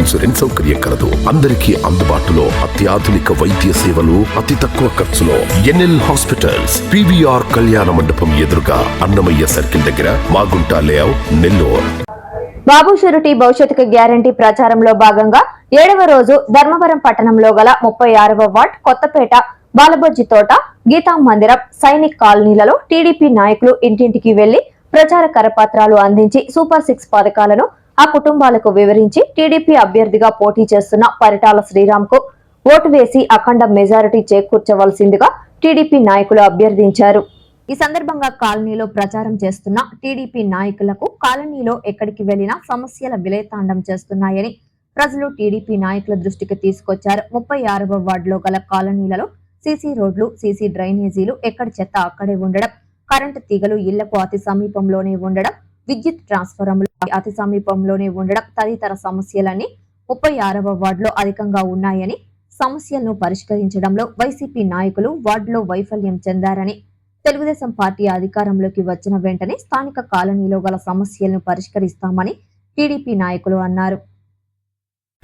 Insurance సౌకర్యం కలదు. అందరికీ అందుబాటులో అత్యాధునిక వైద్య సేవలు అతి తక్కువ ఖర్చులో ఎన్ఎల్ హాస్పిటల్స్ పివిఆర్ కళ్యాణ మండపం ఎదురుగా అన్నమయ్య సర్కిల్ దగ్గర మాగుంట లేఅవుట్ నెల్లూరు. బాబు షూరిటీ భవిష్యత్తుకు గ్యారంటీ ప్రచారంలో భాగంగా ఏడవ రోజు ధర్మవరం పట్టణంలో గల ముప్పై ఆరవ వార్డ్ కొత్తపేట బాలబొజ్జి తోట గీతా మందిరం సైనిక్ కాలనీలలో టీడీపీ నాయకులు ఇంటింటికి వెళ్ళి ప్రచార కరపత్రాలు అందించి సూపర్ సిక్స్ పథకాలను ఆ కుటుంబాలకు వివరించి టీడీపీ అభ్యర్థిగా పోటీ చేస్తున్న పరిటాల శ్రీరామ్కు ఓటు వేసి అఖండ మెజారిటీ చేకూర్చవలసిందిగా టీడీపీ నాయకులు అభ్యర్థించారు. ఈ సందర్భంగా కాలనీలో ప్రచారం చేస్తున్న టీడీపీ నాయకులకు కాలనీలో ఎక్కడికి వెళ్ళినా సమస్యల విలేతాండం చేస్తున్నాయని ప్రజలు టీడీపీ నాయకుల దృష్టికి తీసుకొచ్చారు. ముప్పై ఆరవ వార్డులో గల కాలనీలలో సీసీ రోడ్లు సీసీ డ్రైనేజీలు ఎక్కడి చెత్త అక్కడే ఉండడం కరెంటు తీగలు ఇళ్ళకు అతి సమీపంలోనే ఉండడం విద్యుత్ ట్రాన్స్ఫారంలు అతి సమీపంలోనే ఉండడం తదితర సమస్యలన్నీ ముప్పై ఆరవ వార్డులో అధికంగా ఉన్నాయని సమస్యలను పరిష్కరించడంలో వైసీపీ నాయకులు వార్డులో వైఫల్యం చెందారని తెలుగుదేశం పార్టీ అధికారంలోకి వచ్చిన వెంటనే స్థానిక కాలనీలో గల సమస్యలను పరిష్కరిస్తామని టీడీపీ నాయకులు అన్నారు.